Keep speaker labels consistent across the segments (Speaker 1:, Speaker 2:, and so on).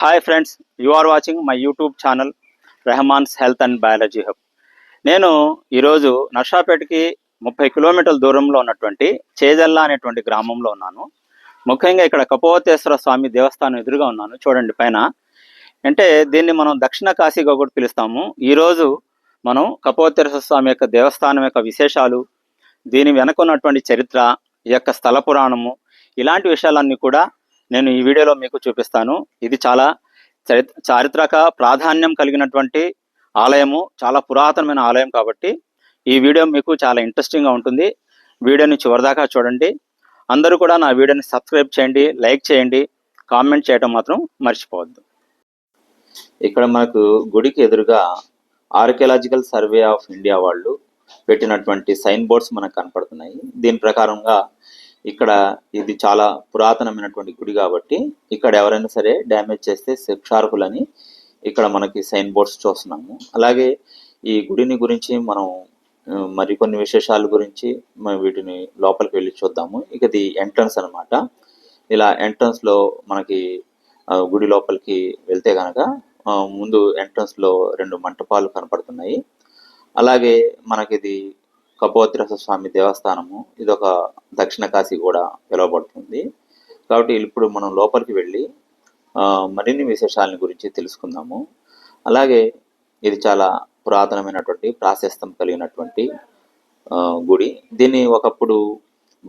Speaker 1: Hi friends you are watching my YouTube channel Rehman's health and biology hub నేను ఈరోజు నర్షాపేటకి ముప్పై కిలోమీటర్ల దూరంలో ఉన్నటువంటి చేజల్లా అనేటువంటి గ్రామంలో ఉన్నాను. ముఖ్యంగా ఇక్కడ కపోతేశ్వర స్వామి దేవస్థానం ఎదురుగా ఉన్నాను. చూడండి పైన. అంటే దీన్ని మనం దక్షిణ కాశీగా కూడా పిలుస్తాము. ఈరోజు మనం కపోతేశ్వర స్వామి యొక్క దేవస్థానం యొక్క విశేషాలు దీని వెనక ఉన్నటువంటి చరిత్ర ఈ యొక్క స్థల పురాణము ఇలాంటి విషయాలన్నీ కూడా నేను ఈ వీడియోలో మీకు చూపిస్తాను. ఇది చాలా చారిత్రక ప్రాధాన్యం కలిగినటువంటి ఆలయము. చాలా పురాతనమైన ఆలయం కాబట్టి ఈ వీడియో మీకు చాలా ఇంట్రెస్టింగ్గా ఉంటుంది. వీడియోని చివరిదాకా చూడండి. అందరూ కూడా నా వీడియోని సబ్స్క్రైబ్ చేయండి లైక్ చేయండి. కామెంట్ చేయడం మాత్రం మర్చిపోవద్దు. ఇక్కడ మనకు గుడికి ఎదురుగా ఆర్కియలాజికల్ సర్వే ఆఫ్ ఇండియా వాళ్ళు పెట్టినటువంటి సైన్ బోర్డ్స్ మనకు కనపడుతున్నాయి. దీని ప్రకారంగా ఇక్కడ ఇది చాలా పురాతనమైనటువంటి గుడి కాబట్టి ఇక్కడ ఎవరైనా సరే డ్యామేజ్ చేస్తే శిక్షార్హులని ఇక్కడ మనకి సైన్ బోర్డ్స్ చూస్తున్నాము. అలాగే ఈ గుడిని గురించి మనం మరికొన్ని విశేషాల గురించి మనం వీటిని లోపలికి వెళ్ళి చూద్దాము. ఇక ఇది ఎంట్రన్స్ అన్నమాట. ఇలా ఎంట్రన్స్లో మనకి గుడి లోపలికి వెళ్తే కనుక ముందు ఎంట్రన్స్లో రెండు మంటపాలు కనపడుతున్నాయి. అలాగే మనకి ఇది కపోద్రస స్వామి దేవస్థానము ఇది ఒక దక్షిణ కాశీ కూడా పిలువబడుతుంది. కాబట్టి ఇప్పుడు మనం లోపలికి వెళ్ళి మరిన్ని విశేషాలని గురించి తెలుసుకుందాము. అలాగే ఇది చాలా పురాతనమైనటువంటి ప్రాశస్తం కలిగినటువంటి గుడి. దీన్ని ఒకప్పుడు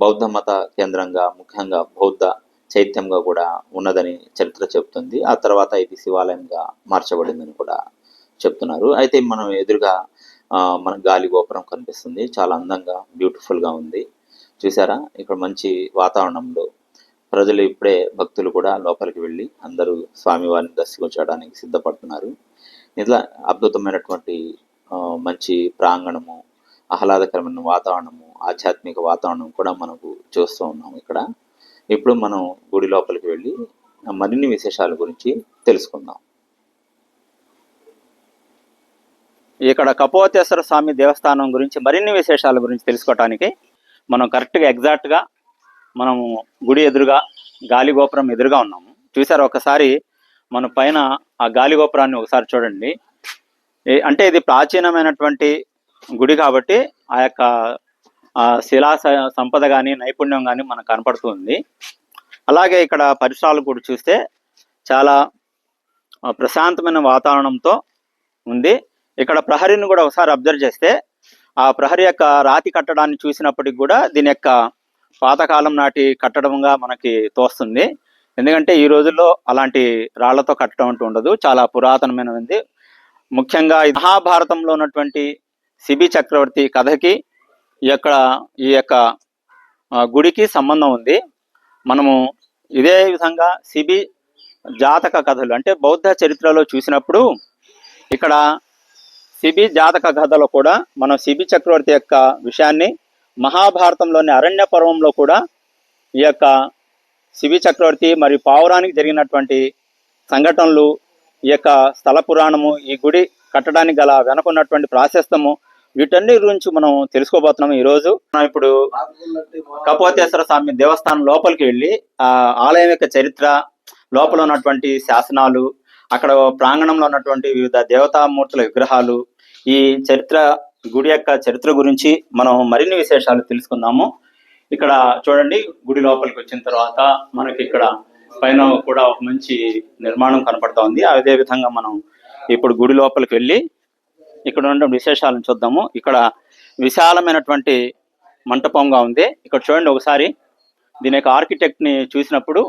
Speaker 1: బౌద్ధ మత కేంద్రంగా ముఖ్యంగా బౌద్ధ చైత్యంగా కూడా ఉన్నదని చరిత్ర చెబుతుంది. ఆ తర్వాత ఇది శివాలయంగా మార్చబడిందని కూడా చెప్తున్నారు. అయితే మనం ఎదురుగా మన గాలి గోపురం కనిపిస్తుంది. చాలా అందంగా బ్యూటిఫుల్గా ఉంది. చూసారా? ఇక్కడ మంచి వాతావరణంలో ప్రజలు ఇప్పుడే భక్తులు కూడా లోపలికి వెళ్ళి అందరూ స్వామివారిని దర్శించడానికి సిద్ధపడుతున్నారు. ఇట్లా అద్భుతమైనటువంటి ఆ, మంచి ప్రాంగణము ఆహ్లాదకరమైన వాతావరణము ఆధ్యాత్మిక వాతావరణం కూడా మనకు చూస్తూ ఉన్నాము ఇక్కడ. ఇప్పుడు మనం గుడి లోపలికి వెళ్ళి మరిన్ని విశేషాల గురించి తెలుసుకుందాం. ఇక్కడ కపోతేశ్వర స్వామి దేవస్థానం గురించి మరిన్ని విశేషాల గురించి తెలుసుకోవటానికి మనం కరెక్ట్గా ఎగ్జాక్ట్గా మనము గుడి ఎదురుగా గాలిగోపురం ఎదురుగా ఉన్నాము. చూసారు ఒకసారి మన పైన ఆ గాలిగోపురాన్ని ఒకసారి చూడండి. అంటే ఇది ప్రాచీనమైనటువంటి గుడి కాబట్టి ఆ యొక్క శిలా సంపద కానీ నైపుణ్యం కానీ మనకు కనపడుతుంది. అలాగే ఇక్కడ పరిసరాలు కూడా చూస్తే చాలా ప్రశాంతమైన వాతావరణంతో ఉంది. ఇక్కడ ప్రహరీని కూడా ఒకసారి అబ్జర్వ్ చేస్తే ఆ ప్రహరీ యొక్క రాతి కట్టడాన్ని చూసినప్పటికి కూడా దీని యొక్క పాతకాలం నాటి కట్టడంగా మనకి తోస్తుంది. ఎందుకంటే ఈ రోజుల్లో అలాంటి రాళ్ళతో కట్టడం అంటూ ఉండదు. చాలా పురాతనమైనది. ముఖ్యంగా ఈ మహాభారతంలో ఉన్నటువంటి సిబి చక్రవర్తి కథకి ఈ యొక్క ఈ యొక్క గుడికి సంబంధం ఉంది. మనము ఇదే విధంగా సిబి జాతక కథలు అంటే బౌద్ధ చరిత్రలో చూసినప్పుడు ఇక్కడ శిబి జాతక కథలో కూడా మనం శిబి చక్రవర్తి యొక్క విషయాన్ని మహాభారతంలోని అరణ్య పర్వంలో కూడా ఈ యొక్క శిబి చక్రవర్తి మరియు పావురానికి జరిగినటువంటి సంఘటనలు ఈ యొక్క స్థల పురాణము ఈ గుడి కట్టడానికి గల వెనకున్నటువంటి ప్రాశస్తము వీటన్ని గురించి మనం తెలుసుకోబోతున్నాం ఈ రోజు మనం ఇప్పుడు కపోతేశ్వర స్వామి దేవస్థానం లోపలికి వెళ్ళి ఆ ఆలయం యొక్క చరిత్ర లోపల ఉన్నటువంటి శాసనాలు అక్కడ ప్రాంగణంలో ఉన్నటువంటి వివిధ దేవతామూర్తుల విగ్రహాలు ఈ చరిత్ర గుడి యొక్క చరిత్ర గురించి మనం మరిన్ని విశేషాలు తెలుసుకుందాము. ఇక్కడ చూడండి గుడి లోపలికి వచ్చిన తర్వాత మనకి ఇక్కడ పైన కూడా ఒక మంచి నిర్మాణం కనపడతా ఉంది అదే విధంగా మనం ఇప్పుడు గుడి లోపలికి వెళ్ళి ఇక్కడ ఉన్న విశేషాలను చూద్దాము. ఇక్కడ విశాలమైనటువంటి మంటపంగా ఉంది. ఇక్కడ చూడండి ఒకసారి దీని యొక్క ఆర్కిటెక్ట్ని చూసినప్పుడు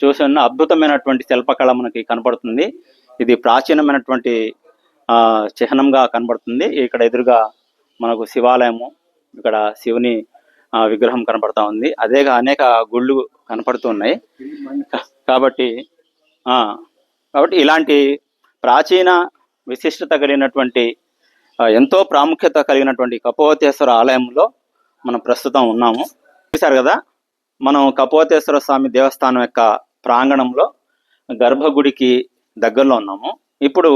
Speaker 1: చూసి ఉన్న అద్భుతమైనటువంటి శిల్పకళ మనకి కనపడుతుంది. ఇది ప్రాచీనమైనటువంటి చిహ్నంగా కనబడుతుంది. ఇక్కడ ఎదురుగా మనకు శివాలయము ఇక్కడ శివుని విగ్రహం కనపడతా ఉంది. అదేగా అనేక గుళ్ళు కనపడుతున్నాయి కాబట్టి కాబట్టి ఇలాంటి ప్రాచీన విశిష్టత కలిగినటువంటి ఎంతో ప్రాముఖ్యత కలిగినటువంటి కపోతేశ్వర ఆలయంలో మనం ప్రస్తుతం ఉన్నాము. చూశారు కదా? మనం కపోతేశ్వర స్వామి దేవస్థానం యొక్క ప్రాంగణంలో గర్భగుడికి దగ్గరలో ఉన్నాము. ఇప్పుడు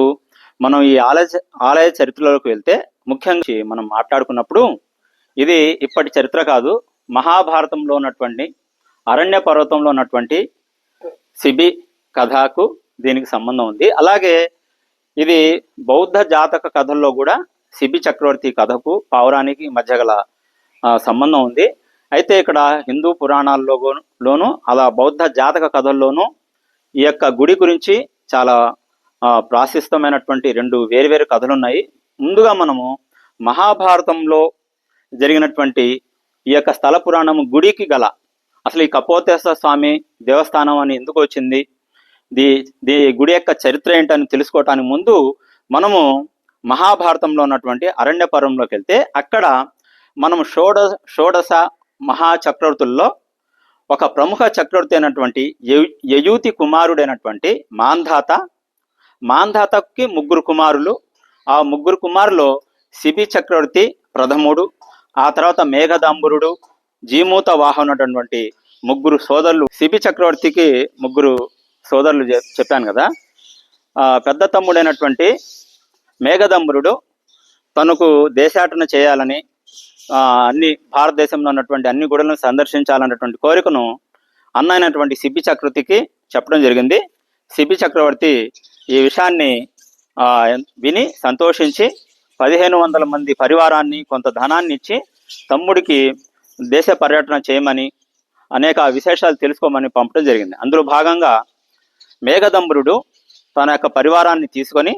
Speaker 1: మనం ఈ ఆలయ ఆలయ చరిత్రలోకి వెళ్తే ముఖ్యంగా మనం మాట్లాడుకున్నప్పుడు ఇది ఇప్పటి చరిత్ర కాదు. మహాభారతంలో ఉన్నటువంటి అరణ్య పర్వతంలో ఉన్నటువంటి శిబి కథకు దీనికి సంబంధం ఉంది. అలాగే ఇది బౌద్ధ జాతక కథల్లో కూడా సిబి చక్రవర్తి కథకు పావురానికి మధ్య గల సంబంధం ఉంది. అయితే ఇక్కడ హిందూ పురాణాల్లోనూ అలా బౌద్ధ జాతక కథల్లోనూ ఈ యొక్క గుడి గురించి చాలా ప్రాశస్తమైనటువంటి రెండు వేరువేరు కథలు ఉన్నాయి ముందుగా మనము మహాభారతంలో జరిగినటువంటి ఈ యొక్క స్థల పురాణం గుడికి గల అసలు ఈ కపోతేశ్వర స్వామి దేవస్థానం అని ఎందుకు వచ్చింది? దీ దీ గుడి యొక్క చరిత్ర ఏంటని తెలుసుకోవటానికి ముందు మనము మహాభారతంలో ఉన్నటువంటి అరణ్యపర్వంలోకి వెళ్తే అక్కడ మనం షోడ షోడశ మహాచక్రవర్తుల్లో ఒక ప్రముఖ చక్రవర్తి అయినటువంటి యయూతి కుమారుడైనటువంటి మాంధాత మాంధాతకి ముగ్గురు కుమారులు. ఆ ముగ్గురు కుమారులు శిబి చక్రవర్తి ప్రథముడు ఆ తర్వాత మేఘదాంబురుడు జీమూత వాహనటువంటి ముగ్గురు సోదరులు. శిబి చక్రవర్తికి ముగ్గురు సోదరులు చెప్పాను కదా. పెద్ద తమ్ముడైనటువంటి మేఘదంబురుడు తనకు దేశాటన చేయాలని అన్ని భారతదేశంలో ఉన్నటువంటి అన్ని గుడులను సందర్శించాలన్నటువంటి కోరికను అన్న అయినటువంటి సిపి చక్రవర్తికి చెప్పడం జరిగింది. సిపి చక్రవర్తి ఈ విషయాన్ని విని సంతోషించి పదిహేను వందల మంది పరివారాన్ని కొంత ధనాన్ని ఇచ్చి తమ్ముడికి దేశ పర్యటన చేయమని అనేక విశేషాలు తెలుసుకోమని పంపడం జరిగింది. అందులో భాగంగా మేఘదంబరుడు తన యొక్క పరివారాన్ని తీసుకొని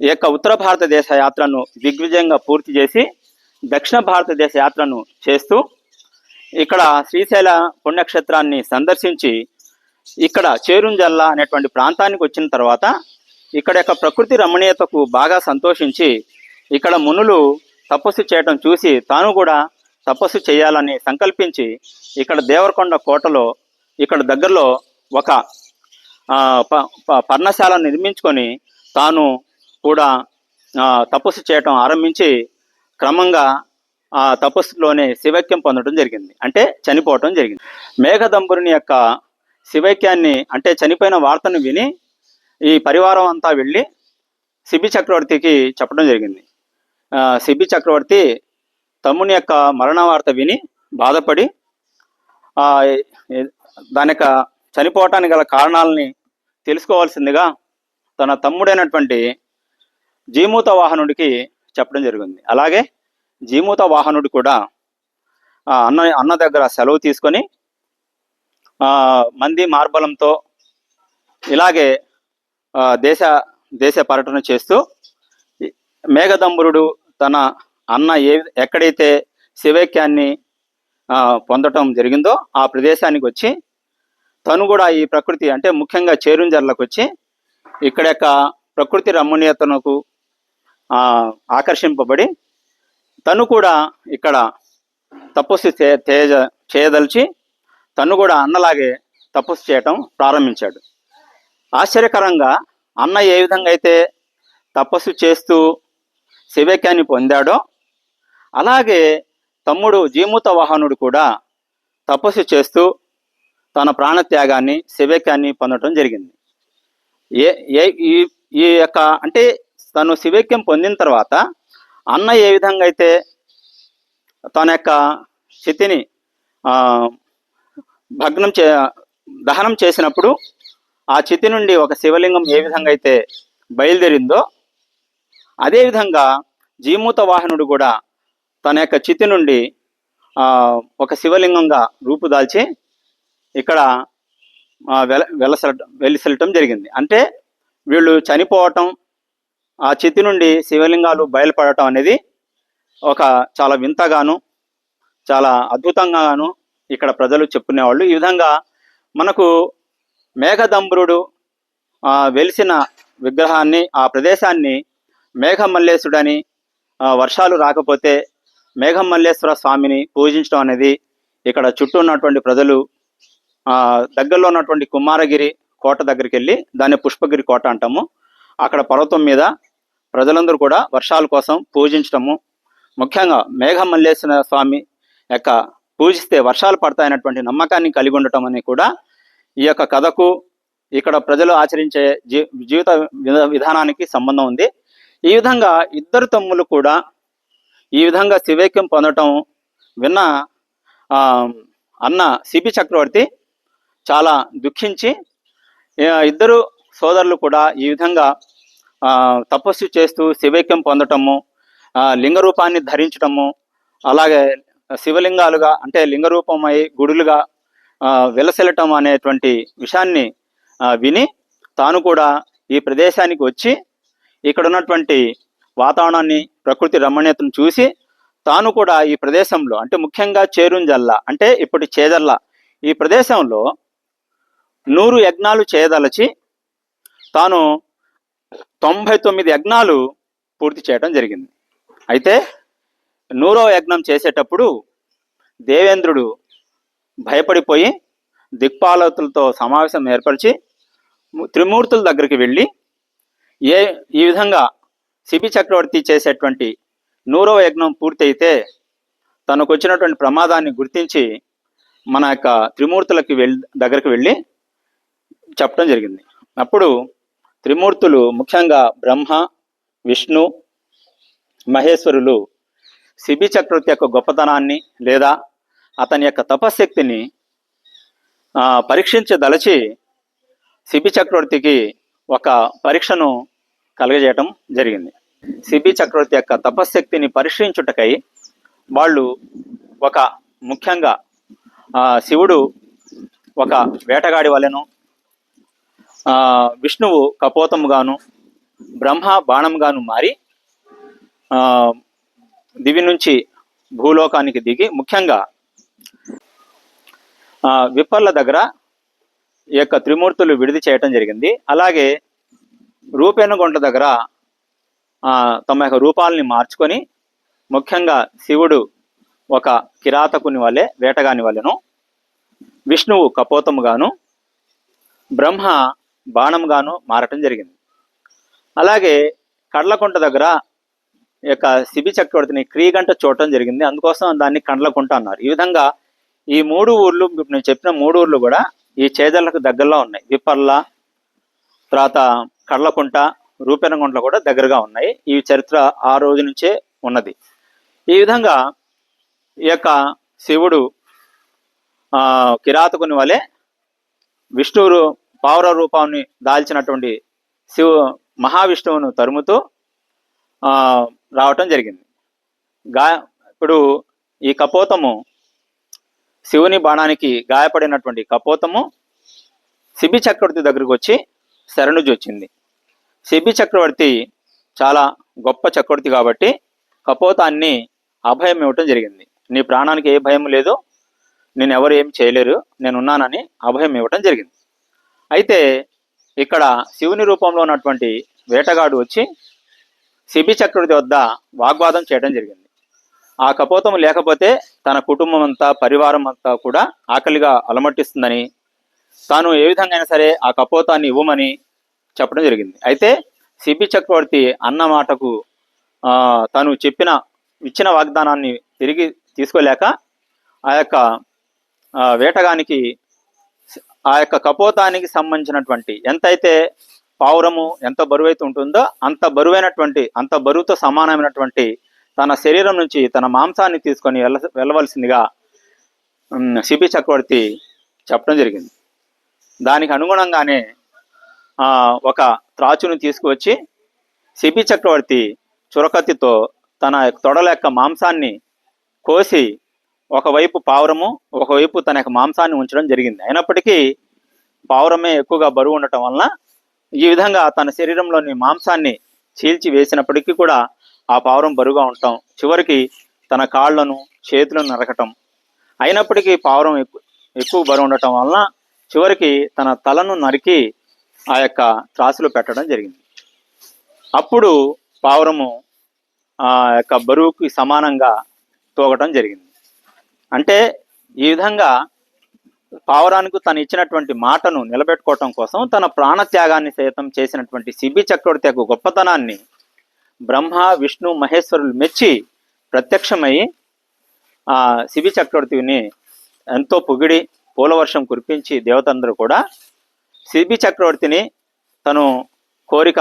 Speaker 1: ఈ యొక్క ఉత్తర భారతదేశ యాత్రను దిగ్విజయంగా పూర్తి చేసి దక్షిణ భారతదేశ యాత్రను చేస్తూ ఇక్కడ శ్రీశైల పుణ్యక్షేత్రాన్ని సందర్శించి ఇక్కడ చేరుంజల్లా అనేటువంటి ప్రాంతానికి వచ్చిన తర్వాత ఇక్కడ యొక్క ప్రకృతి రమణీయతకు బాగా సంతోషించి ఇక్కడ మునులు తపస్సు చేయటం చూసి తాను కూడా తపస్సు చేయాలని సంకల్పించి ఇక్కడ దేవరకొండ కోటలో ఇక్కడ దగ్గరలో ఒక ప- ప- పర్ణశాల నిర్మించుకొని తాను కూడా తపస్సు చేయటం ఆరంభించి క్రమంగా ఆ తపస్సులోనే శివక్యం పొందడం జరిగింది. అంటే చనిపోవటం జరిగింది. మేఘదంబురుని యొక్క శివైక్యాన్ని అంటే చనిపోయిన వార్తను విని ఈ పరివారం అంతా వెళ్ళి సిబి చక్రవర్తికి చెప్పడం జరిగింది. సిబి చక్రవర్తి తమ్ముని యొక్క మరణ వార్త విని బాధపడి దాని యొక్క చనిపోవటానికి గల కారణాలని తెలుసుకోవాల్సిందిగా తన తమ్ముడైనటువంటి జీమూత వాహనుడికి చెప్పడం జరిగింది. అలాగే జీమూత వాహనుడు కూడా అన్న అన్న దగ్గర సెలవు తీసుకొని మంది మార్బలంతో ఇలాగే దేశ దేశ పర్యటన చేస్తూ మేఘదంబరుడు మేఘదంబురుడు తన అన్న ఏ ఎక్కడైతే శివైక్యాన్ని పొందటం జరిగిందో ఆ ప్రదేశానికి వచ్చి తను కూడా ఈ ప్రకృతి అంటే ముఖ్యంగా చేరుంజర్లకు వచ్చి ఇక్కడ యొక్క ప్రకృతి రమణీయతనకు ఆకర్షింపబడి తను కూడా ఇక్కడ తపస్సు తేజ చేయదలిచి తను కూడా అన్నలాగే తపస్సు చేయటం ప్రారంభించాడు. ఆశ్చర్యకరంగా అన్న ఏ విధంగా అయితే తపస్సు చేస్తూ శివైక్యాన్ని పొందాడో అలాగే తమ్ముడు జీమూత వాహనుడు కూడా తపస్సు చేస్తూ తన ప్రాణత్యాగాన్ని శివైక్యాన్ని పొందడం జరిగింది. ఏ ఏ ఈ ఈ యొక్క అంటే తను శివైక్యం పొందిన తర్వాత అన్న ఏ విధంగా అయితే తన యొక్క స్థితిని భగ్నం చే దహనం చేసినప్పుడు ఆ చితి నుండి ఒక శివలింగం ఏ విధంగా అయితే బయలుదేరిందో అదేవిధంగా జీమూత వాహనుడు కూడా తన యొక్క చితి నుండి ఒక శివలింగంగా రూపుదాల్చి ఇక్కడ వెల వెలసలటం వెలిసలటం జరిగింది. అంటే వీళ్ళు చనిపోవటం ఆ చితి నుండి శివలింగాలు బయలుపడటం అనేది ఒక చాలా వింతగాను చాలా అద్భుతంగాను ఇక్కడ ప్రజలు చెప్పుకునేవాళ్ళు. ఈ విధంగా మనకు మేఘదంబరుడు వెలిసిన విగ్రహాన్ని ఆ ప్రదేశాన్ని మేఘమల్లేశుడని వర్షాలు రాకపోతే మేఘమల్లేశ్వర స్వామిని పూజించడం అనేది ఇక్కడ చుట్టూ ఉన్నటువంటి ప్రజలు దగ్గరలో ఉన్నటువంటి కుమారగిరి కోట దగ్గరికి వెళ్ళి దాన్ని పుష్పగిరి కోట అంటాము. అక్కడ పర్వతం మీద ప్రజలందరూ కూడా వర్షాల కోసం పూజించటము. ముఖ్యంగా మేఘమల్లేశ్వర స్వామి యొక్క పూజిస్తే వర్షాలు పడతాయన్నటువంటి నమ్మకాన్ని కలిగి ఉండటం అని కూడా ఈ యొక్క కథకు ఇక్కడ ప్రజలు ఆచరించే జీ జీవిత విధానానికి సంబంధం ఉంది. ఈ విధంగా ఇద్దరు తమ్ములు కూడా ఈ విధంగా శివైక్యం పొందటం విన్న అన్న సిపి చక్రవర్తి చాలా దుఃఖించి ఇద్దరు సోదరులు కూడా ఈ విధంగా తపస్సు చేస్తూ శివైక్యం పొందటము లింగ రూపాన్ని ధరించటము అలాగే శివలింగాలుగా అంటే లింగ రూపమై గుడులుగా ఆ, అనేటువంటి విషయాన్ని విని తాను కూడా ఈ ప్రదేశానికి వచ్చి ఇక్కడ ఉన్నటువంటి వాతావరణాన్ని ప్రకృతి రమణీయతను చూసి తాను కూడా ఈ ప్రదేశంలో అంటే ముఖ్యంగా చేరుంజల్ల అంటే ఇప్పటి చేదల్ల ఈ ప్రదేశంలో నూరు యజ్ఞాలు చేయదలచి తాను తొంభై తొమ్మిది యజ్ఞాలు పూర్తి చేయడం జరిగింది. అయితే నూరో యజ్ఞం చేసేటప్పుడు దేవేంద్రుడు భయపడిపోయి దిక్పాలకులతో సమావేశం ఏర్పరిచి త్రిమూర్తుల దగ్గరికి వెళ్ళి ఏ ఈ విధంగా శిబి చక్రవర్తి చేసేటువంటి నూరవ యజ్ఞం పూర్తయితే తనకు వచ్చినటువంటి ప్రమాదాన్ని గుర్తించి మన యొక్క త్రిమూర్తులకి వెళ్ళి దగ్గరికి వెళ్ళి చెప్పడం జరిగింది. అప్పుడు త్రిమూర్తులు ముఖ్యంగా బ్రహ్మ విష్ణు మహేశ్వరులు సిబి చక్రవర్తి యొక్క గొప్పతనాన్ని లేదా అతని యొక్క తపశ్శక్తిని పరీక్షించదలచి సిబి చక్రవర్తికి ఒక పరీక్షను కలగజేయటం జరిగింది. సిబి చక్రవర్తి యొక్క తపశ్శక్తిని పరీక్షించుటకై వాళ్ళు ఒక ముఖ్యంగా శివుడు ఒక వేటగాడి వలెను విష్ణువు కపోతముగాను బ్రహ్మ బాణముగాను మారి దివి నుంచి భూలోకానికి దిగి ముఖ్యంగా విప్పర్ల దగ్గర ఈ యొక్క త్రిమూర్తులు విడిది చేయటం జరిగింది. అలాగే రూపేణగుంట దగ్గర తమ యొక్క రూపాలని మార్చుకొని ముఖ్యంగా శివుడు ఒక కిరాతకుని వలె వేటగాని వలెను విష్ణువు కపోతముగాను బ్రహ్మ బాణముగాను మారటం జరిగింది. అలాగే కడ్లకుంట దగ్గర యొక్క శిబి చక్రవర్తిని క్రీగంట చూడటం జరిగింది. అందుకోసం దాన్ని కండ్లకుంట అన్నారు. ఈ విధంగా ఈ మూడు ఊర్లు నేను చెప్పిన మూడు ఊర్లు కూడా ఈ చేదళ్ళకు దగ్గరలో ఉన్నాయి. విప్పర్ల తర్వాత కళ్ళకుంట రూపెనగుంట్ల కూడా దగ్గరగా ఉన్నాయి. ఈ చరిత్ర ఆ రోజు నుంచే ఉన్నది. ఈ విధంగా ఈ యొక్క శివుడు కిరాతకుని వలె విష్ణువు పావుర రూపాన్ని దాల్చినటువంటి శివు మహావిష్ణువును తరుముతూ రావటం జరిగింది. గా ఇప్పుడు ఈ కపోతము శివుని బాణానికి గాయపడినటువంటి కపోతము శిబి చక్రవర్తి దగ్గరకు వచ్చి శరణుజొచ్చింది శిబి చక్రవర్తి చాలా గొప్ప చక్రవర్తి కాబట్టి కపోతాన్ని అభయం ఇవ్వటం జరిగింది. నీ ప్రాణానికి ఏ భయం లేదు నేను ఎవరు ఏం చేయలేరు నేను ఉన్నానని అభయం ఇవ్వటం జరిగింది. అయితే ఇక్కడ శివుని రూపంలో ఉన్నటువంటి వేటగాడు వచ్చి శిబి చక్రవర్తి వద్ద వాగ్వాదం చేయడం జరిగింది. ఆ కపోతం లేకపోతే తన కుటుంబం అంతా పరివారం అంతా కూడా ఆకలిగా అలమట్టిస్తుందని తాను ఏ విధంగా అయినా సరే ఆ కపోతాన్ని ఇవ్వమని చెప్పడం జరిగింది. అయితే సిబి చక్రవర్తి అన్న మాటకు తను చెప్పిన ఇచ్చిన వాగ్దానాన్ని తిరిగి తీసుకోలేక ఆ యొక్క వేటగానికి ఆ యొక్క కపోతానికి సంబంధించినటువంటి ఎంతైతే పావురము ఎంత బరువైతే ఉంటుందో అంత బరువైనటువంటి అంత బరువుతో సమానమైనటువంటి తన శరీరం నుంచి తన మాంసాన్ని తీసుకొని వెళ్ళ వెళ్ళవలసిందిగా సిపి చక్రవర్తి చెప్పడం జరిగింది. దానికి అనుగుణంగానే ఒక త్రాచును తీసుకువచ్చి సిపి చక్రవర్తి చురకత్తితో తన తొడల యొక్క మాంసాన్ని కోసి ఒకవైపు పావురము ఒకవైపు తన యొక్క మాంసాన్ని ఉంచడం జరిగింది. అయినప్పటికీ పావురమే ఎక్కువగా బరువు ఉండటం వలన ఈ విధంగా తన శరీరంలోని మాంసాన్ని చీల్చి వేసినప్పటికీ కూడా ఆ పావురం బరువుగా ఉండటం చివరికి తన కాళ్ళను చేతులను నరకటం. అయినప్పటికీ పావురం ఎక్కు ఎక్కువ బరువు ఉండటం వలన చివరికి తన తలను నరికి ఆ యొక్క త్రాసులో పెట్టడం జరిగింది. అప్పుడు పావురము ఆ యొక్క బరువుకి సమానంగా తూగటం జరిగింది. అంటే ఈ విధంగా పావురానికి తను ఇచ్చినటువంటి మాటను నిలబెట్టుకోవటం కోసం తన ప్రాణత్యాగాన్ని సైతం చేసినటువంటి సిబి చక్రవర్తి యొక్క గొప్పతనాన్ని బ్రహ్మ విష్ణు మహేశ్వరులు మెచ్చి ప్రత్యక్షమై ఆ శిబి చక్రవర్తిని ఎంతో పొగిడి పూలవర్షం కురిపించి దేవతందరూ కూడా శిబి చక్రవర్తిని తను కోరిక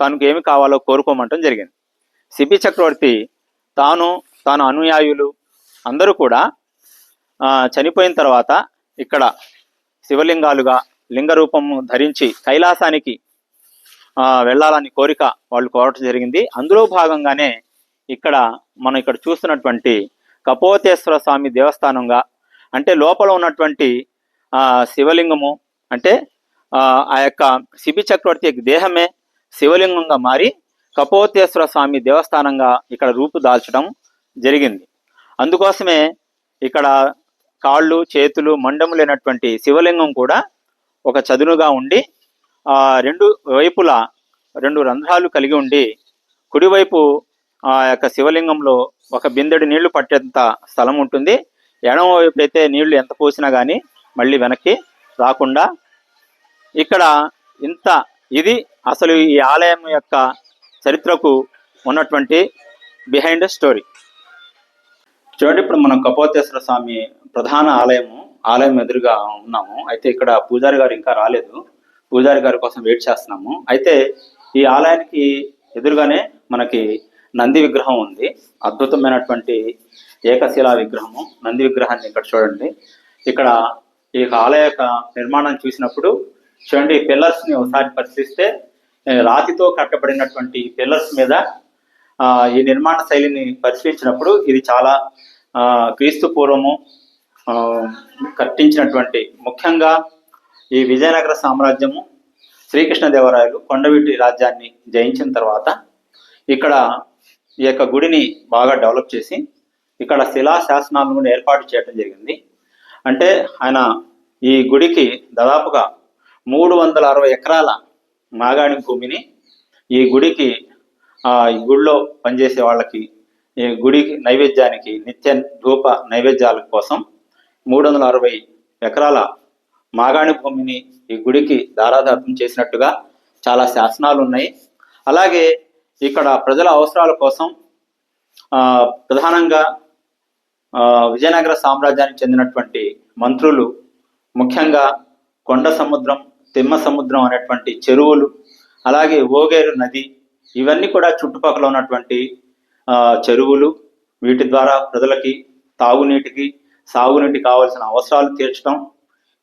Speaker 1: తనకు ఏమి కావాలో కోరుకోమంటం జరిగింది. శిబి చక్రవర్తి తాను తాను అనుయాయులు అందరూ కూడా చనిపోయిన తర్వాత ఇక్కడ శివలింగాలుగా లింగ రూపము ధరించి కైలాసానికి వెళ్ళాలని కోరిక వాళ్ళు కోరటం జరిగింది. అందులో భాగంగానే ఇక్కడ మనం ఇక్కడ చూస్తున్నటువంటి కపోతేశ్వర స్వామి దేవస్థానంగా అంటే లోపల ఉన్నటువంటి శివలింగము అంటే ఆ, ఆ యొక్క శిబి చక్రవర్తి యొక్క దేహమే శివలింగంగా మారి కపోతేశ్వర స్వామి దేవస్థానంగా ఇక్కడ రూపు దాల్చడం జరిగింది. అందుకోసమే ఇక్కడ కాళ్ళు చేతులు మండము లేనటువంటి శివలింగం కూడా ఒక చదునుగా ఉండి ఆ రెండు వైపులా రెండు రంధ్రాలు కలిగి ఉండి కుడివైపు ఆ యొక్క శివలింగంలో ఒక బిందెడు నీళ్ళు పట్టేంత స్థలం ఉంటుంది. ఎడమ వైపు అయితే నీళ్ళు ఎంత పోసినా కానీ మళ్ళీ వెనక్కి రాకుండా ఇక్కడ ఇంత ఇది అసలు ఈ ఆలయం యొక్క చరిత్రకు ఉన్నటువంటి బిహైండ్ స్టోరీ. చూడండి ఇప్పుడు మనం కపోతేశ్వర స్వామి ప్రధాన ఆలయము ఆలయం ఎదురుగా ఉన్నాము. అయితే ఇక్కడ పూజారి గారు ఇంకా రాలేదు. పూజారి గారి కోసం వెయిట్ చేస్తున్నాము. అయితే ఈ ఆలయానికి ఎదురుగానే మనకి నంది విగ్రహం ఉంది. అద్భుతమైనటువంటి ఏకశిలా విగ్రహము. నంది విగ్రహాన్ని ఇక్కడ చూడండి. ఇక్కడ ఈ యొక్క ఆలయ యొక్క నిర్మాణం చూసినప్పుడు చూడండి పిల్లర్స్ని ఒకసారి పరిశీలిస్తే రాతితో కట్టబడినటువంటి పిల్లర్స్ మీద ఈ నిర్మాణ శైలిని పరిశీలించినప్పుడు ఇది చాలా క్రీస్తు పూర్వము కట్టించినటువంటి ముఖ్యంగా ఈ విజయనగర సామ్రాజ్యము శ్రీకృష్ణదేవరాయలు కొండవీటి రాజ్యాన్ని జయించిన తర్వాత ఇక్కడ ఈ యొక్క గుడిని బాగా డెవలప్ చేసి ఇక్కడ శిలా శాసనాలను కూడా ఏర్పాటు చేయడం జరిగింది. అంటే ఆయన ఈ గుడికి దాదాపుగా మూడు వందల అరవై ఎకరాల మాగాణి భూమిని ఈ గుడికి ఆ ఈ గుడిలో పనిచేసే వాళ్ళకి ఈ గుడికి నైవేద్యానికి నిత్య ధూప నైవేద్యాల కోసం మూడు వందల అరవై ఎకరాల మాగాణి భూమిని ఈ గుడికి దారాదత్తం చేసినట్టుగా చాలా శాసనాలు ఉన్నాయి అలాగే ఇక్కడ ప్రజల అవసరాల కోసం ప్రధానంగా విజయనగర సామ్రాజ్యానికి చెందినటువంటి మంత్రులు ముఖ్యంగా కొండ సముద్రం తిమ్మ సముద్రం అనేటువంటి చెరువులు అలాగే ఓగేరు నది ఇవన్నీ కూడా చుట్టుపక్కల ఉన్నటువంటి చెరువులు వీటి ద్వారా ప్రజలకి తాగునీటికి సాగునీటి కావాల్సిన అవసరాలు తీర్చడం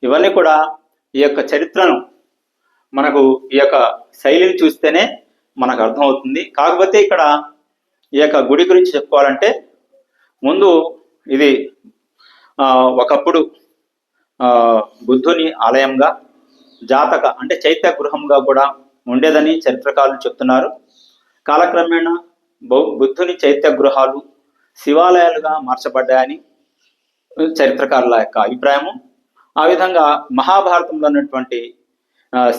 Speaker 1: ఇవన్నీ కూడా ఈ యొక్క చరిత్రను మనకు ఈ యొక్క శైలిని చూస్తేనే మనకు అర్థమవుతుంది. కాకపోతే ఇక్కడ ఈ యొక్క గుడి గురించి చెప్పుకోవాలంటే ముందు ఇది ఒకప్పుడు బుద్ధుని ఆలయంగా జాతక అంటే చైత్య గృహంగా కూడా ఉండేదని చరిత్రకారులు చెప్తున్నారు. కాలక్రమేణా బుద్ధుని చైత్య గృహాలు శివాలయాలుగా మార్చబడ్డాయని చరిత్రకారుల యొక్క అభిప్రాయము. ఆ విధంగా మహాభారతంలో ఉన్నటువంటి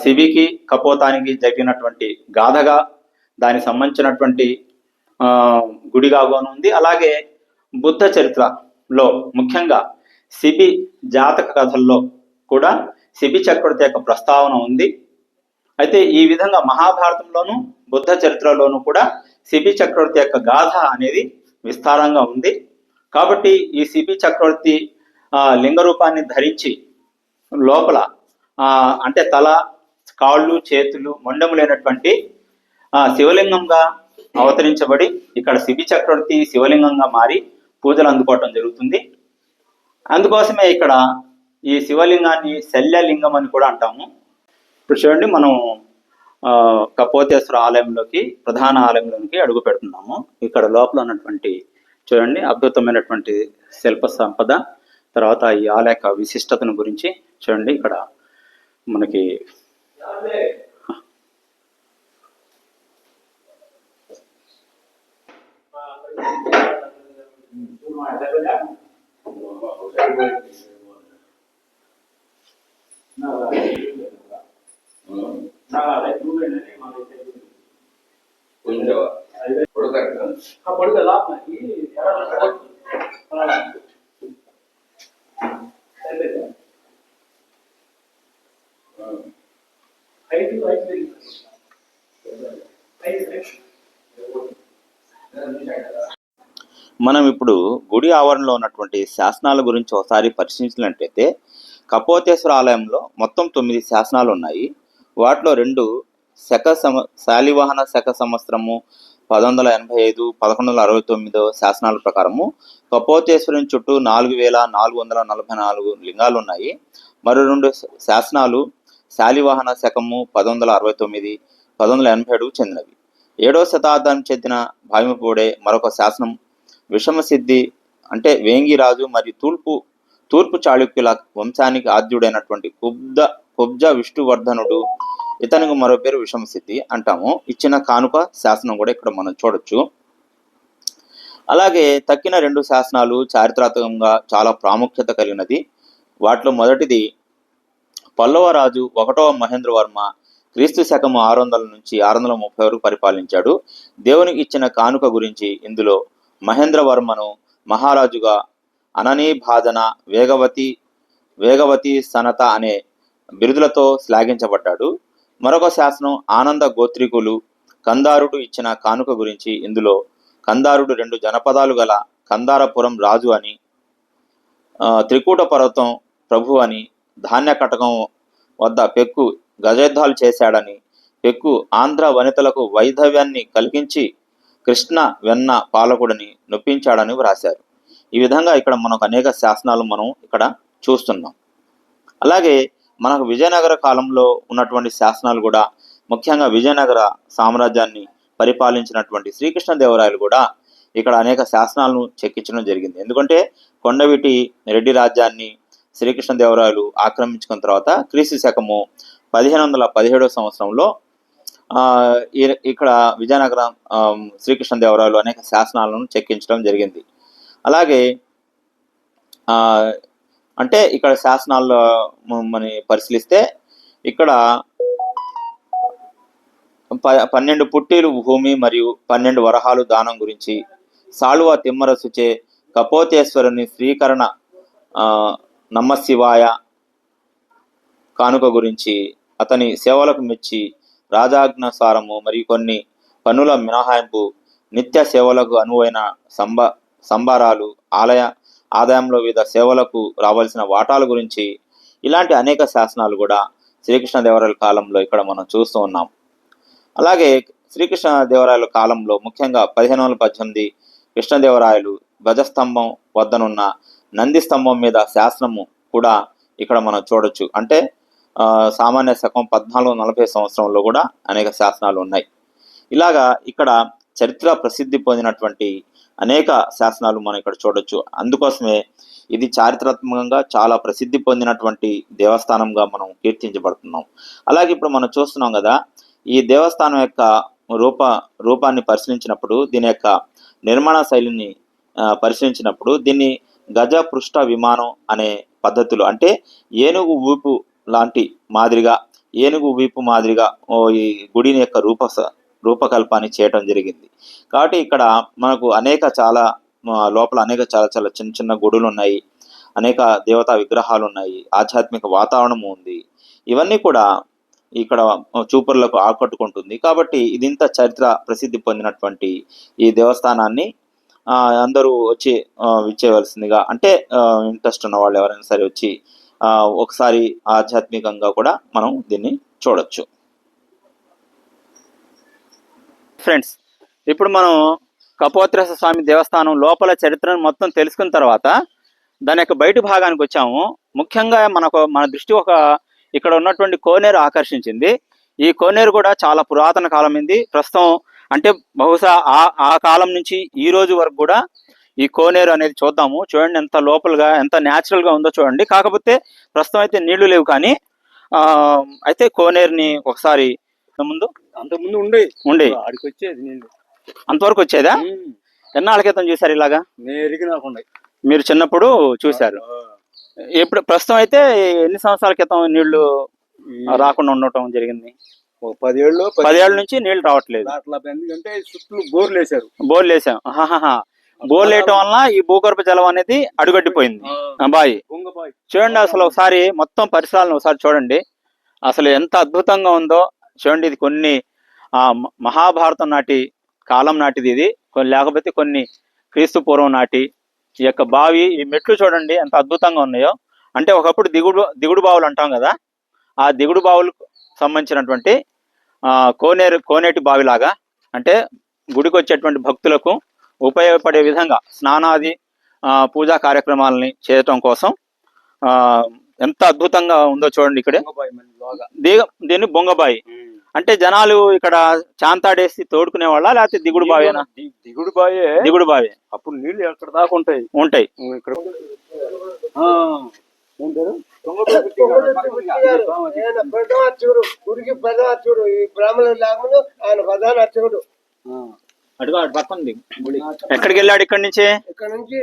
Speaker 1: శివికి శిబికి కపోతానికి జరిగినటువంటి గాథగా దానికి సంబంధించినటువంటి గుడిగా గుడిగాను ఉంది. అలాగే బుద్ధ చరిత్రలో ముఖ్యంగా శిబి జాతక కథల్లో కూడా శిబి చక్రవర్తి యొక్క ప్రస్తావన ఉంది. అయితే ఈ విధంగా మహాభారతంలోను బుద్ధ చరిత్రలోను కూడా సిబి చక్రవర్తి యొక్క గాథ అనేది విస్తారంగా ఉంది. కాబట్టి ఈ సిబి చక్రవర్తి లింగ రూపాన్ని ధరించి లోపల అంటే తల కాళ్ళు చేతులు మొండము లేనటువంటి శివలింగంగా అవతరించబడి ఇక్కడ శిబి చక్రవర్తి శివలింగంగా మారి పూజలు అందుకోవటం జరుగుతుంది. అందుకోసమే ఇక్కడ ఈ శివలింగాన్ని శల్యలింగం అని కూడా అంటాము. ఇప్పుడు చూడండి మనం కపోతేశ్వర ఆలయంలోకి ప్రధాన ఆలయంలోకి అడుగు పెడుతున్నాము. ఇక్కడ లోపల ఉన్నటువంటి చూడండి అద్భుతమైనటువంటి శిల్ప సంపద తర్వాత ఈ ఆలయ యొక్క విశిష్టతను గురించి చూడండి ఇక్కడ మనకి మనం ఇప్పుడు గుడి ఆవరణలో ఉన్నటువంటి శాసనాల గురించి ఒకసారి పరిశీలించినట్లయితే కపోతేశ్వర ఆలయంలో మొత్తం తొమ్మిది శాసనాలు ఉన్నాయి. వాటిలో రెండు శక సమ శాలివాహన శక సంవత్సరము పదొందల వందల ఎనభై ఐదు పదకొండు వందల అరవై తొమ్మిదో శాసనాల ప్రకారము కపోతేశ్వరుని చుట్టూ నాలుగు వేల నాలుగు వందల నలభై నాలుగు లింగాలు ఉన్నాయి మరో రెండు శాసనాలు శాలివాహన శకము పదొందల వందల అరవై తొమ్మిది పదొందల ఎనభై ఏడుకు చెందినవి. ఏడవ శతాబ్దానికి చెందిన భావిమపూడే మరొక శాసనం విషమసిద్ధి అంటే వేంగిరాజు మరియు తూర్పు తూర్పు చాళుక్యుల వంశానికి ఆద్యుడైనటువంటి కుబ్ద కుబ్జ విష్ణువర్ధనుడు ఇతనికి మరో పేరు విషమసిద్ధి అంటాము. ఇచ్చిన కానుక శాసనం కూడా ఇక్కడ మనం చూడొచ్చు. అలాగే తక్కిన రెండు శాసనాలు చారిత్రాత్మకంగా చాలా ప్రాముఖ్యత కలిగినది. వాటిలో మొదటిది పల్లవ రాజు ఒకటవ మహేంద్రవర్మ క్రీస్తు శకము ఆరు వందల నుంచి ఆరు వందల ముప్పై వరకు పరిపాలించాడు. దేవునికి ఇచ్చిన కానుక గురించి ఇందులో మహేంద్రవర్మను మహారాజుగా అననీ భాజన వేగవతి వేగవతి సనత అనే బిరుదులతో శ్లాఘించబడ్డాడు. మరొక శాసనం ఆనంద గోత్రికులు కందారుడు ఇచ్చిన కానుక గురించి ఇందులో కందారుడు రెండు జనపదాలు గల కందారపురం రాజు అని త్రికూట పర్వతం ప్రభు అని ధాన్య కటకం వద్ద పెక్కు గజయుద్ధాలు చేశాడని పెక్కు ఆంధ్ర వనితలకు వైధవ్యాన్ని కలిగించి కృష్ణ వెన్న పాలకుడిని నొప్పించాడని వ్రాశారు. ఈ విధంగా ఇక్కడ మనకు అనేక శాసనాలు మనం ఇక్కడ చూస్తున్నాం. అలాగే మనకు విజయనగర కాలంలో ఉన్నటువంటి శాసనాలు కూడా ముఖ్యంగా విజయనగర సామ్రాజ్యాన్ని పరిపాలించినటువంటి శ్రీకృష్ణదేవరాయలు కూడా ఇక్కడ అనేక శాసనాలను చెక్కించడం జరిగింది. ఎందుకంటే కొండవీటి రెడ్డి రాజ్యాన్ని శ్రీకృష్ణదేవరాయలు ఆక్రమించుకున్న తర్వాత క్రీస్తు శకము పదిహేను వందల పదిహేడవ సంవత్సరంలో ఈ- ఇక్కడ విజయనగరం శ్రీకృష్ణదేవరాయలు అనేక శాసనాలను చెక్కించడం జరిగింది. అలాగే అంటే ఇక్కడ శాసనాల్లో మనం పరిశీలిస్తే ఇక్కడ ప- పన్నెండు పుట్టీలు భూమి మరియు పన్నెండు వరహాలు దానం గురించి సాళువ తిమ్మరసుచే కపోతేశ్వరుని శ్రీకరణ నమ్మశివాయ కానుక గురించి అతని సేవలకు మెచ్చి రాజాజ్ఞసారము మరియు కొన్ని పన్నుల మినహాయింపు నిత్య సేవలకు అనువైన సంబ సంబారాలు ఆలయ ఆదాయంలో వివిధ సేవలకు రావాల్సిన వాటాల గురించి ఇలాంటి అనేక శాసనాలు కూడా శ్రీకృష్ణదేవరాయల కాలంలో ఇక్కడ మనం చూస్తూ ఉన్నాం. అలాగే శ్రీకృష్ణదేవరాయల కాలంలో ముఖ్యంగా పదిహేను వందల పద్దెనిమిది కృష్ణదేవరాయలు ధ్వజస్తంభం వద్దనున్న నంది స్తంభం మీద శాసనము కూడా ఇక్కడ మనం చూడొచ్చు. అంటే సామాన్య శకం పద్నాలుగు నలభై సంవత్సరంలో కూడా అనేక శాసనాలు ఉన్నాయి. ఇలాగా ఇక్కడ చరిత్ర ప్రసిద్ధి పొందినటువంటి అనేక శాసనాలు మనం ఇక్కడ చూడొచ్చు. అందుకోసమే ఇది చారిత్రాత్మకంగా చాలా ప్రసిద్ధి పొందినటువంటి దేవస్థానంగా మనం కీర్తించబడుతున్నాం. అలాగే ఇప్పుడు మనం చూస్తున్నాం కదా ఈ దేవస్థానం యొక్క రూప రూపాన్ని పరిశీలించినప్పుడు దీని యొక్క నిర్మాణ శైలిని పరిశీలించినప్పుడు దీన్ని గజ పృష్ఠ విమానం అనే పద్ధతులు అంటే ఏనుగు ఊపు లాంటి మాదిరిగా ఏనుగు వీపు మాదిరిగా ఓ ఈ గుడిని యొక్క రూప రూపకల్పాన్ని చేయటం జరిగింది. కాబట్టి ఇక్కడ మనకు అనేక చాలా లోపల అనేక చాలా చాలా చిన్న చిన్న గుడులు ఉన్నాయి అనేక దేవతా విగ్రహాలు ఉన్నాయి ఆధ్యాత్మిక వాతావరణం ఉంది. ఇవన్నీ కూడా ఇక్కడ చూపరులకు ఆకట్టుకుంటుంది. కాబట్టి ఇదింత చరిత్ర ప్రసిద్ధి పొందినటువంటి ఈ దేవస్థానాన్ని అందరూ వచ్చి విచ్చేయవలసిందిగా అంటే ఇంట్రెస్ట్ ఉన్న వాళ్ళు ఎవరైనా సరే వచ్చి ఒకసారి ఆధ్యాత్మికంగా కూడా మనం దీన్ని చూడొచ్చు.
Speaker 2: ఫ్రెండ్స్ ఇప్పుడు మనం కపోత్రేశ్వర స్వామి దేవస్థానం లోపల చరిత్రను మొత్తం తెలుసుకున్న తర్వాత దాని యొక్క బయటి భాగానికి వచ్చాము. ముఖ్యంగా మనకు మన దృష్టి ఒక ఇక్కడ ఉన్నటువంటి కోనేరు ఆకర్షించింది. ఈ కోనేరు కూడా చాలా పురాతన కాలమైంది ప్రస్తుతం అంటే బహుశా ఆ ఆ కాలం నుంచి ఈ రోజు వరకు కూడా ఈ కోనేరు అనేది చూద్దాము. చూడండి ఎంత లోపలగా ఎంత న్యాచురల్గా ఉందో చూడండి. కాకపోతే ప్రస్తుతం అయితే నీళ్ళు లేవు కానీ అయితే కోనేరుని ఒకసారి ముందు
Speaker 3: అంత ముందు ఉండే.
Speaker 2: ఉండే.
Speaker 3: ఆడికి వచ్చేది నీళ్ళు.
Speaker 2: అంతవరకు వచ్చేదా? ఎన్నాళ్ళ క్రితం చూసారు ఇలాగా?
Speaker 3: నాకుండా
Speaker 2: మీరు చిన్నప్పుడు చూశారు. ఎప్పుడు ప్రస్తుతం అయితే ఎన్ని సంవత్సరాల క్రితం నీళ్ళు రాకుండా ఉండటం జరిగింది?
Speaker 3: పదేళ్ళు
Speaker 2: పదేళ్ళ నుంచి నీళ్ళు రావట్లేదు.
Speaker 3: అట్లా ఎందుకంటే చుట్టూ బోర్లు వేశారు
Speaker 2: బోర్లు వేసాం. బోర్లు వేయటం వల్ల ఈ భూగర్భ జలం అనేది అడుగట్టిపోయింది. బాయ్. చూడండి అసలు ఒకసారి మొత్తం పరిసరాలను ఒకసారి చూడండి. అసలు ఎంత అద్భుతంగా ఉందో చూడండి ఇది కొన్ని మహాభారతం నాటి కాలం నాటిది ఇది. కొన్ని లేకపోతే కొన్ని క్రీస్తు పూర్వం నాటి ఈ యొక్క బావి ఈ మెట్లు చూడండి ఎంత అద్భుతంగా ఉన్నాయో. అంటే ఒకప్పుడు దిగుడు దిగుడు బావులు అంటాం కదా. ఆ దిగుడు బావులకు సంబంధించినటువంటి కోనేరు కోనేటి బావిలాగా అంటే గుడికి వచ్చేటువంటి భక్తులకు ఉపయోగపడే విధంగా స్నానాది పూజా కార్యక్రమాలని చేయటం కోసం
Speaker 1: ఎంత అద్భుతంగా ఉందో చూడండి ఇక్కడే. దిగ దీన్ని బొంగబాయి? అంటే జనాలు ఇక్కడ చాంతాడేసి తోడుకునే వాళ్ళ లేకపోతే దిగుడు బావేనా?
Speaker 3: దిగుడు బాయే.
Speaker 1: దిగుడు బావి.
Speaker 3: అప్పుడు నీళ్ళు ఎక్కడ దాకా ఉంటాయి?
Speaker 1: ఉంటాయి.
Speaker 3: ఇక్కడ.
Speaker 4: గుడికి ప్రధాన ఈ బ్రాహ్మణులు లేకుండా ఆయన ప్రధాన అర్చకుడు.
Speaker 3: ఆ,
Speaker 1: అడుగు అటు. ఎక్కడికి వెళ్ళాడు ఇక్కడి నుంచి?
Speaker 4: ఇక్కడ నుంచి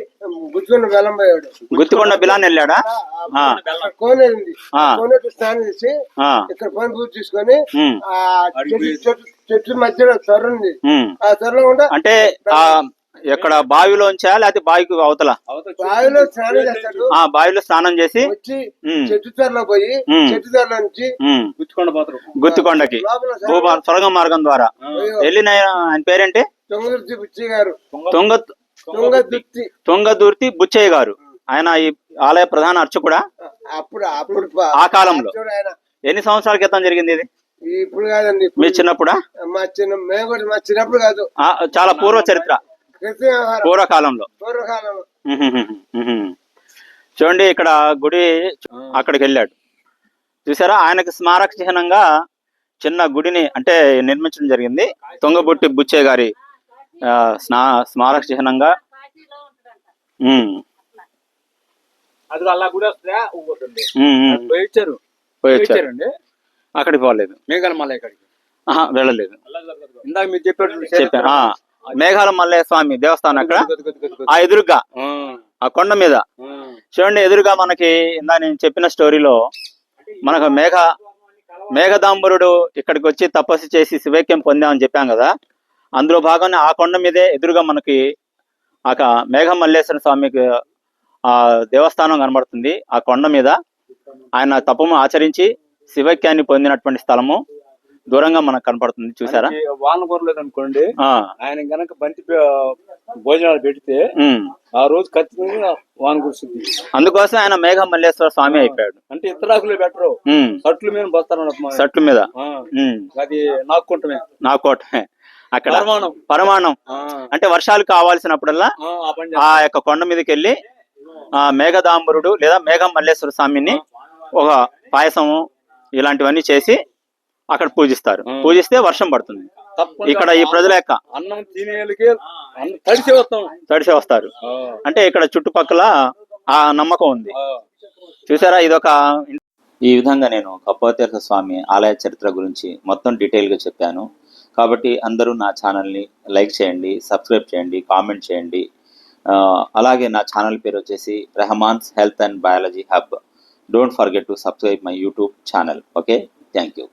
Speaker 4: గుజ్జున్న బెల్లం పోయాడు.
Speaker 1: గుత్తికొండ బిలాన్ వెళ్ళాడా? ఆ,
Speaker 4: కోనే ఉంది.
Speaker 1: ఆ.
Speaker 4: స్నానం చేసి
Speaker 1: ఆ,
Speaker 4: ఇక్కడ ఫోన్ పూజ తీసుకొని
Speaker 1: ఉమ్,
Speaker 4: ఆ చెట్టు చెట్టు చెట్టు మధ్యలో తొర్ర ఉంది.
Speaker 1: ఉమ్.
Speaker 4: ఆ తొర్రలో కూడా
Speaker 1: అంటే ఆ ఎక్కడ బావిలోంచా లేకపోతే బావికి అవతల?
Speaker 3: అవతల
Speaker 4: బావిలో స్నానం చేస్తాడు.
Speaker 1: ఆ బావిలో స్నానం చేసి?
Speaker 4: వచ్చి
Speaker 1: ఉమ్,
Speaker 4: చెట్టు తొర్రలో పోయి
Speaker 1: ఉమ్.
Speaker 4: చెట్టు తొర్రలో నుంచి
Speaker 1: ఉమ్,
Speaker 3: గుచ్చుకొండ పోతారు
Speaker 1: గుత్తికొండకి.
Speaker 4: లోపల
Speaker 1: సొరంగ మార్గం ద్వారా. వెళ్ళిన ఆయన పేరేంటి?
Speaker 4: తొంగదుర్తి బుచ్చి గారు.
Speaker 1: తొంగ
Speaker 4: తొంగదుర్తి.
Speaker 1: తొంగదూర్తి. బుచ్చయ్య గారు. ఆయన ఈ ఆలయ ప్రధాన అర్చకుడా?
Speaker 4: అప్పుడు అప్పుడు
Speaker 1: ఆ కాలంలో. ఎన్ని సంవత్సరాల క్రితం జరిగింది ఇది?
Speaker 4: ఇప్పుడు కాదండి
Speaker 1: మీ చిన్నప్పుడా?
Speaker 4: మా చిన్న మేము కూడా మా చిన్నప్పుడు కాదు.
Speaker 1: చాలా పూర్వ చరిత్ర. పూర్వకాలంలో.
Speaker 4: పూర్వకాలం
Speaker 1: ఉహుహుహుహు. చూడండి ఇక్కడ గుడి అక్కడికి వెళ్ళాడు. చూసారా ఆయనకు స్మారక చిహ్నంగా చిన్న గుడిని అంటే నిర్మించడం జరిగింది. తొంగబుట్టి బుచ్చే గారి స్నా స్మారక చిహ్నంగా.
Speaker 3: అది అలా కూడా
Speaker 1: అక్కడికి పోలేదు.
Speaker 3: మేఘాల ఇక్కడికి
Speaker 1: వెళ్ళలేదు.
Speaker 3: ఇందాక మీరు చెప్పారు
Speaker 1: చెప్పాను. మేఘాల మల్లయ్య స్వామి దేవస్థానం అక్కడ. ఆ ఎదురుగా.
Speaker 3: ఆ,
Speaker 1: కొండ మీద. చూడండి ఎదురుగా మనకి ఇందా నేను చెప్పిన స్టోరీలో మనకు మేఘ మేఘదాంబరుడు ఇక్కడికి వచ్చి తపస్సు చేసి శివైక్యం పొందామని చెప్పాం కదా. అందులో భాగంగా ఆ కొండ మీదే ఎదురుగా మనకి ఆ మేఘ మల్లేశ్వర స్వామికి ఆ దేవస్థానం కనబడుతుంది. ఆ కొండ మీద ఆయన తపము ఆచరించి శివైక్యాన్ని పొందినటువంటి స్థలము దూరంగా మనకు కనపడుతుంది. చూసారా
Speaker 3: వాన కోరలేదు అనుకోండి ఆయన గనక బంతి భోజనాలు పెడితే. ఆ రోజు ఖచ్చితంగా వాన కురుస్తుంది
Speaker 1: అందుకోసం ఆయన మేఘ మల్లేశ్వర స్వామి అయిపోయాడు.
Speaker 3: అంటే ఇతరాకులు పెట్టరు
Speaker 1: ఉమ్.
Speaker 3: సట్లు మీద బస్తాను
Speaker 1: సట్లు మీద.
Speaker 3: అది నాకుంటమే
Speaker 1: నా కోట అక్కడ
Speaker 3: పరమాణం.
Speaker 1: అంటే వర్షాలు కావాల్సినప్పుడల్లా
Speaker 3: ఆ,
Speaker 1: యొక్క కొండ మీదకి వెళ్ళి ఆ మేఘదాంబరుడు లేదా మేఘ మల్లేశ్వర స్వామిని ఒక పాయసము ఇలాంటివన్నీ చేసి అక్కడ పూజిస్తారు. పూజిస్తే వర్షం పడుతుంది. ఇక్కడ ఈ ప్రజల యొక్క
Speaker 3: అన్నం తడిసి వస్తాం.
Speaker 1: తడిసి వస్తారు. అంటే ఇక్కడ చుట్టుపక్కల ఆ నమ్మకం ఉంది. చూసారా ఇదొక
Speaker 5: ఈ విధంగా నేను కపోతీర్థ స్వామి ఆలయ చరిత్ర గురించి మొత్తం డీటెయిల్గా చెప్పాను. కాబట్టి అందరూ నా ఛానల్ని లైక్ చేయండి సబ్స్క్రైబ్ చేయండి కామెంట్ చేయండి. అలాగే నా ఛానల్ పేరు వచ్చేసి Rehman's health and biology hub. Don't forget to subscribe my YouTube channel. Okay? Thank you.